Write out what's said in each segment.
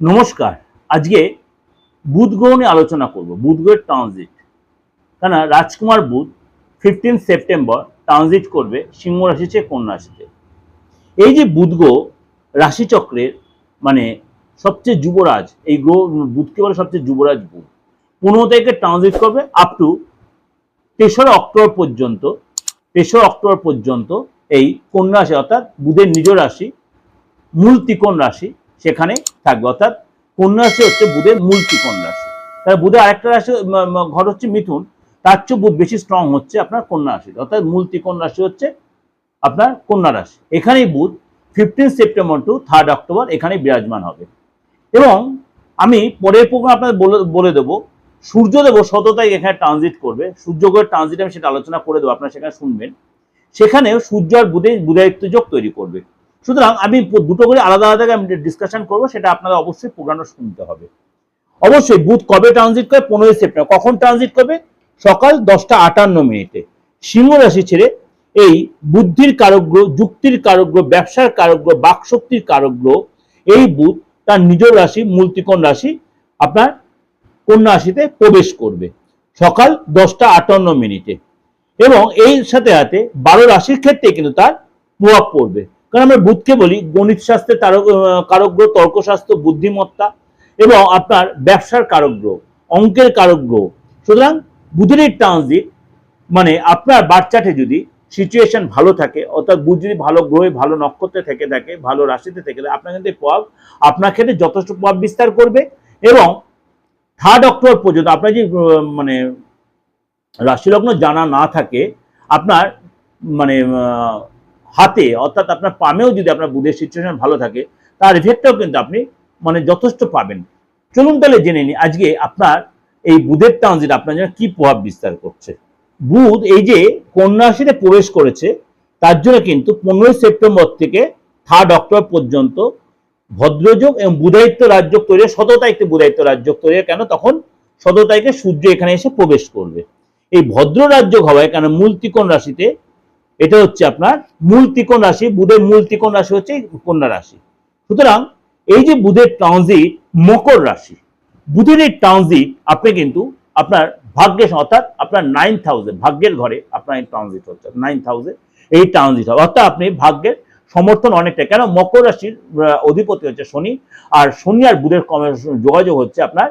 নমস্কার। আজকে বুধ গ্রহ নিয়ে আলোচনা করব বুধ গ্রহের ট্রানজিট কেন রাজকুমার বুধ ফিফটিন সেপ্টেম্বর ট্রানজিট করবে সিংহ রাশি চেয়ে কন্যা রাশিতে এই যে বুধ গ্রহ রাশিচক্রের মানে সবচেয়ে যুবরাজ, এই গ্রহ বুধকে বলে সবচেয়ে যুবরাজ বুধ, পনেরো তারিখে ট্রানজিট করবে আপ টু তেসরা অক্টোবর পর্যন্ত, তেসরা অক্টোবর পর্যন্ত এই কন্যা রাশি অর্থাৎ বুধের নিজ রাশি, মূল ত্রিকোণ রাশি সেখানে থাকবে। অর্থাৎ কন্যা রাশি হচ্ছে বুধের মূল ত্রিকোণ রাশি তাহলে বুধের আরেকটা রাশি ঘর হচ্ছে মিথুন। তার চেয়ে বুধ বেশি স্ট্রং হচ্ছে আপনার কন্যা রাশি অর্থাৎ মূল ত্রিকোণ রাশি হচ্ছে আপনার কন্যা রাশি এখানেই বুধ fifteen September to third October এখানে বিরাজমান হবে। এবং আমি পরের প্রোগ্রাম আপনাদের বলে দেবো সূর্যদেব শততাই এখানে ট্রানজিট করবে। সূর্যগ্রহের ট্রানজিট আমি সেটা আলোচনা করে দেবো, আপনারা সেখানে শুনবেন। সেখানেও সূর্য আর বুধে বুধায়িত্ব যোগ তৈরি করবে। সুতরাং আমি দুটো করে আলাদা আলাদা আমি ডিসকাশন করব, সেটা আপনারা অবশ্যই প্রোগ্রামটা শুনতে হবে। অবশ্যই বুধ কবে ট্রানজিট করে? পনেরোই সেপ্টেম্বর কখন ট্রানজিট করবে? সকাল দশটা আটান্ন মিনিটে। সিংহ রাশি ছেড়ে এই বুদ্ধির কারগ্রহ যুক্তির কারগ্রহ ব্যবসার কারগ্রহ বাকশক্তির কারগ্রহ এই বুধ তার নিজ রাশি মূলত্রিকোণ রাশি, আপনার কন্যা রাশিতে প্রবেশ করবে। সকাল দশটা আটান্ন মিনিটে। এবং এই সাথে সাথে বারো রাশির ক্ষেত্রে কিন্তু তার প্রভাব পড়বে। কারণ আমরা বুধকে বলি, গণিত শাস্ত্রে কারকগ্রহ তর্কশাস্ত্র, বুদ্ধিমত্তা এবং আপনার ব্যবসার কারকগ্রহ অঙ্কের কারকগ্রহ সুতরাং বুধের এই ট্রানজিট মানে আপনার বাচ্চাটে যদি সিচুয়েশন ভালো থাকে, অর্থাৎ বুধ যদি ভালো গ্রহে, ভালো নক্ষত্রে থেকে থাকে, ভালো রাশিতে থেকে থাকে, আপনার কিন্তু প্রভাব আপনার ক্ষেত্রে যথেষ্ট প্রভাব বিস্তার করবে এবং থার্ড অক্টোবর পর্যন্ত আপনার যে মানে রাশিলগ্ন জানা না থাকে, আপনার মানে হাতে, অর্থাৎ আপনার পামেও যদি আপনার বুধের সিচুয়েশন ভালো থাকে, তার এফেক্টটাও কিন্তু আপনি মানে যথেষ্ট পাবেন। চলুন তাহলে জেনে নিই, আজকে আপনার এই বুধের ট্রানজিট আপনার জন্য কি প্রভাব বিস্তার করছে? বুধ এই যে কন্যা রাশিতে প্রবেশ করেছে, তার জন্য কিন্তু পনেরোই সেপ্টেম্বর থেকে থার্ড অক্টোবর পর্যন্ত ভদ্রযোগ এবং বুধায়িত্ব রাজ্য তৈরি শত তারিখে বুধায়িত্ব রাজ্য তৈরি কেন? তখন শত তারিখে সূর্য এখানে এসে প্রবেশ করবে। এই ভদ্র রাজ্য হওয়ায় কেন মূল ত্রিকোণ রাশিতে এটা হচ্ছে আপনার মূল ত্রিকোণ রাশি, বুধের মূল ত্রিকোণ রাশি হচ্ছে কন্যা রাশি। সুতরাং এই যে বুধের ট্রানজিট মকর রাশি, বুধের এই ট্রানজিট আপনি কিন্তু আপনার ভাগ্যের অর্থাৎ আপনার নাইন থাউজেন্ড ভাগ্যের ঘরে আপনার এই ট্রানজিট হচ্ছে নাইন থাউজেন্ড এই ট্রানজিট হবে। অর্থাৎ আপনি ভাগ্যের সমর্থন অনেকটা কেন? মকর রাশির অধিপতি হচ্ছে শনি, আর শনি আর বুধের যোগাযোগ হচ্ছে আপনার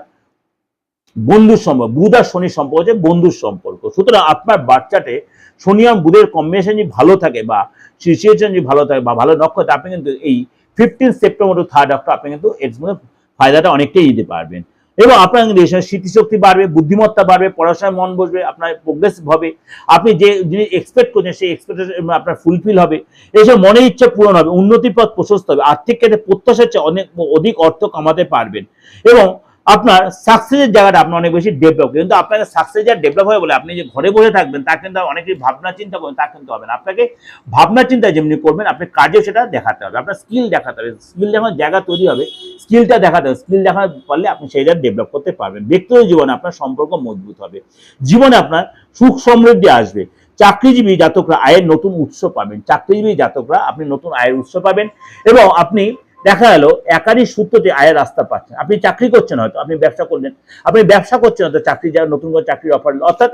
বন্ধুর সম্পর্ক, বুধ আর শনির সম্পর্ক হচ্ছে বন্ধুর সম্পর্ক। সুতরাং আপনার বাচ্চাটে শনি আর বুধের কম্বিনেশন যদি ভালো থাকে বা সিচুয়েশন যদি ভালো থাকে বা ভালো নক্ষত্র, আপনি কিন্তু এই fifteen September to third October আপনি কিন্তু এর মধ্যে ফায়দাটা অনেকটাই দিতে পারবেন। এবং আপনার কিন্তু এই সময় স্মৃতিশক্তি বাড়বে, বুদ্ধিমত্তা বাড়বে, পড়াশোনায় মন বসবে, আপনার প্রোগ্রেসিভ হবে। আপনি যে জিনিস এক্সপেক্ট করছেন, সেই এক্সপেকটেশন আপনার ফুলফিল হবে। এইসব মনের ইচ্ছা পূরণ হবে, উন্নতির পথ প্রশস্ত হবে। আর্থিক ক্ষেত্রে প্রত্যাশার চেয়ে অনেক অধিক অর্থ কামাতে পারবেন। এবং আপনার সাকসেসের জায়গাটা আপনার অনেক বেশি ডেভেলপ কিন্তু আপনাকে সাকসেস যা ডেভেলপ হয় বলে আপনি যে ঘরে বসে থাকবেন তা কিন্তু অনেকেই ভাবনা চিন্তা করবেন তা কিন্তু হবে না। আপনাকে ভাবনা চিন্তা যেমনি করবেন আপনি কাজে সেটা দেখাতে হবে। আপনার স্কিল দেখাতে হবে। স্কিল দেখানোর জায়গা তৈরি হবে স্কিলটা দেখাতে হবে। স্কিল দেখাতে পারলে আপনি সেই সেইটা ডেভেলপ করতে পারবেন। ব্যক্তিগত জীবনে আপনার সম্পর্ক মজবুত হবে। জীবনে আপনার সুখ সমৃদ্ধি আসবে। চাকরিজীবী জাতকরা আয়ের নতুন উৎস পাবেন। চাকরিজীবী জাতকরা আপনি নতুন আয়ের উৎস পাবেন এবং আপনি দেখা গেল, একাধিক সূত্রতে আয়ের রাস্তা পাচ্ছেন আপনি চাকরি করছেন হয়তো, আপনি ব্যবসা করলেন। আপনি ব্যবসা করছেন হয়তো, চাকরি যারা নতুন করে চাকরির অফার অর্থাৎ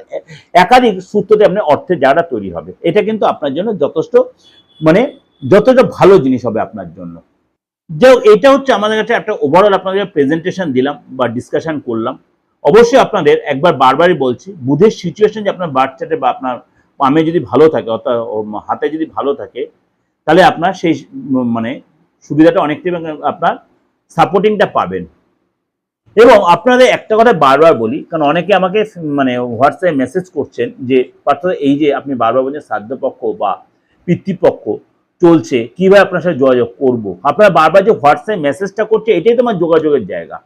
একাধিক সূত্রতে আপনার অর্থের জায়গাটা তৈরি হবে। এটা কিন্তু আপনার জন্য যথেষ্ট মানে যথেষ্ট ভালো জিনিস হবে আপনার জন্য। যে এটা হচ্ছে আমাদের কাছে একটা ওভারঅল আপনাদের প্রেজেন্টেশন দিলাম বা ডিসকাশন করলাম। অবশ্যই আপনাদের একবার বারবারই বলছি বুধের সিচুয়েশন যে আপনার বার্থ বা আপনার পামে যদি ভালো থাকে, অর্থাৎ হাতে যদি ভালো থাকে, তাহলে আপনার সেই মানে সুবিধাটা অনেকটাই আপনার সাপোর্টিংটা পাবেন। এবং আপনাদের একটা কথা বারবার বলি, কারণ অনেকে আমাকে মানে হোয়াটসঅ্যাপে মেসেজ করছেন যে অর্থাৎ এই যে আপনি বারবার বলছেন শ্রাদ্ধপক্ষ বা পিতৃপক্ষ চলছে, কীভাবে আপনার সাথে যোগাযোগ করব? আপনারা বারবার যে হোয়াটসঅ্যাপে মেসেজটা করছে এটাই তোমার যোগাযোগের জায়গা।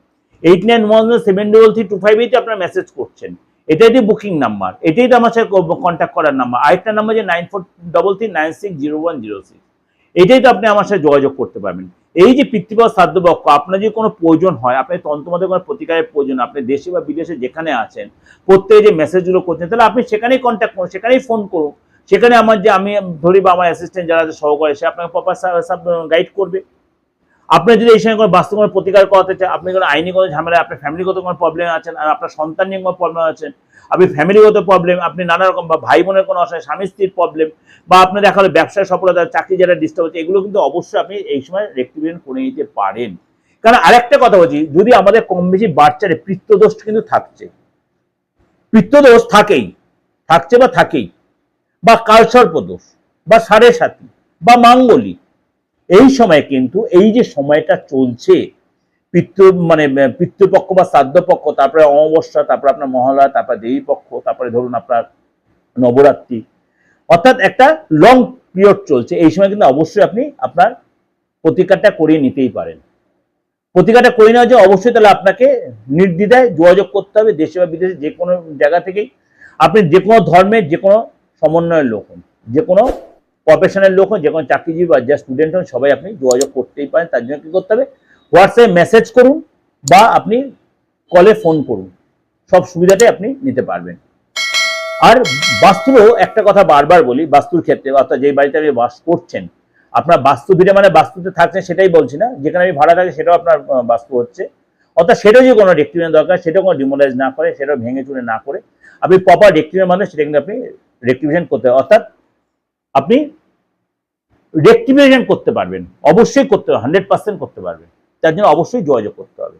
Eight nine one seven double three two five এইটে আপনারা মেসেজ করছেন। এটাই তো বুকিং নাম্বার এটাই তো আমার সাথে কন্ট্যাক্ট করার নাম্বার আরেকটা নাম্বার যে nine four double three nine six zero one zero six এটাই তো আপনি আমার সাথে যোগাযোগ করতে পারবেন। এই যে পিতৃপদ শ্রাদ্ধপক্ষ আপনার যদি কোনো প্রয়োজন হয়, আপনি তন্ত্রমাদের কোনো প্রতিকারের প্রয়োজন আপনি দেশে বা বিদেশে যেখানে আছেন, প্রত্যেকে যে মেসেজগুলো করছেন, তাহলে আপনি সেখানেই কন্ট্যাক্ট করুন, সেখানেই ফোন করুন। সেখানে আমার যে আমি ধরি বা আমার অ্যাসিস্ট্যান্ট যারা আছে, সহকারী, সে আপনাকে প্রপার গাইড করবে। আপনি যদি এই সময় কোনো বাস্তব কোনো প্রতিকার করাতে চান, আপনি কোনো আইনি কোনো ঝামেলা আপনার ফ্যামিলিগত কোনো প্রবলেম আছেন, আর আপনার সন্তান নিয়ে কোনো প্রবলেম আছেন, আপনি ফ্যামিলিগত প্রবলেম আপনি নানা রকম বা ভাই বোনের কোনো অসহায় স্বামী স্ত্রীর প্রবলেম বা আপনার দেখা হলো ব্যবসায় সফলতা, চাকরি যারা ডিস্টার্ব হচ্ছে, এগুলো কিন্তু অবশ্যই আপনি এই সময় রেক্টিফিকেশন করে নিতে পারেন। কারণ আরেকটা কথা বলছি, যদি আমাদের কম বেশি বাচ্চারে পিত্তদোষ কিন্তু থাকছে। পিত্তদোষ থাকেই, থাকছে বা থাকেই, বা কালসর্প দোষ বা সাড়ে সাথী, বা মাঙ্গলি এই সময় কিন্তু এই যে সময়টা চলছে, পিতৃ মানে পিতৃপক্ষ বা শ্রাদ্ধপক্ষ, তারপরে অমাবস্যা, তারপরে আপনার মহালয়া, তারপরে দেবী পক্ষ তারপরে ধরুন আপনার নবরাত্রি, অর্থাৎ একটা লং পিরিয়ড চলছে। এই সময় কিন্তু অবশ্যই আপনি আপনার প্রতিকারটা করিয়ে নিতেই পারেন। প্রতিকারটা করে নেওয়ার জন্য অবশ্যই তাহলে আপনাকে নির্দ্বিধায় যোগাযোগ করতে হবে, দেশে বা বিদেশে যে কোনো জায়গা থেকেই। আপনি যে কোনো ধর্মের যে কোনো সমন্বয়ের লোক হন, যে কোনো প্রফেশনের লোক হন যে কোনো চাকরিজীবী বা যা স্টুডেন্ট হন সবাই আপনি যোগাযোগ করতেই পারেন, তার জন্য কী করতে হবে? হোয়াটসঅ্যাপে মেসেজ করুন বা আপনি কলে ফোন করুন। সব সুবিধাটাই আপনি নিতে পারবেন। আর বাস্তুরও একটা কথা বারবার বলি, বাস্তুর ক্ষেত্রে, অর্থাৎ যেই বাড়িতে আপনি বাস করছেন, আপনার বাস্তু ভিড়ে মানে বাস্তুতে থাকছেন সেটাই বলছি না, যেখানে আমি ভাড়া থাকি সেটাও আপনার বাস্তু হচ্ছে। অর্থাৎ সেটাও যে কোনো রেক্টিভেশন দরকার, সেটাও কোনো ডিমোলাইজ না করে, সেটাও ভেঙে চুরে না করে, আপনি প্রপার রেক্টিভেশন মাধ্যমে সেটা কিন্তু আপনি রেক্টিভেশন করতে অর্থাৎ আপনি রেক্টিভেশন করতে পারবেন। অবশ্যই করতে হান্ড্রেড পার্সেন্ট করতে পারবেন। তার জন্য অবশ্যই যোগাযোগ করতে হবে।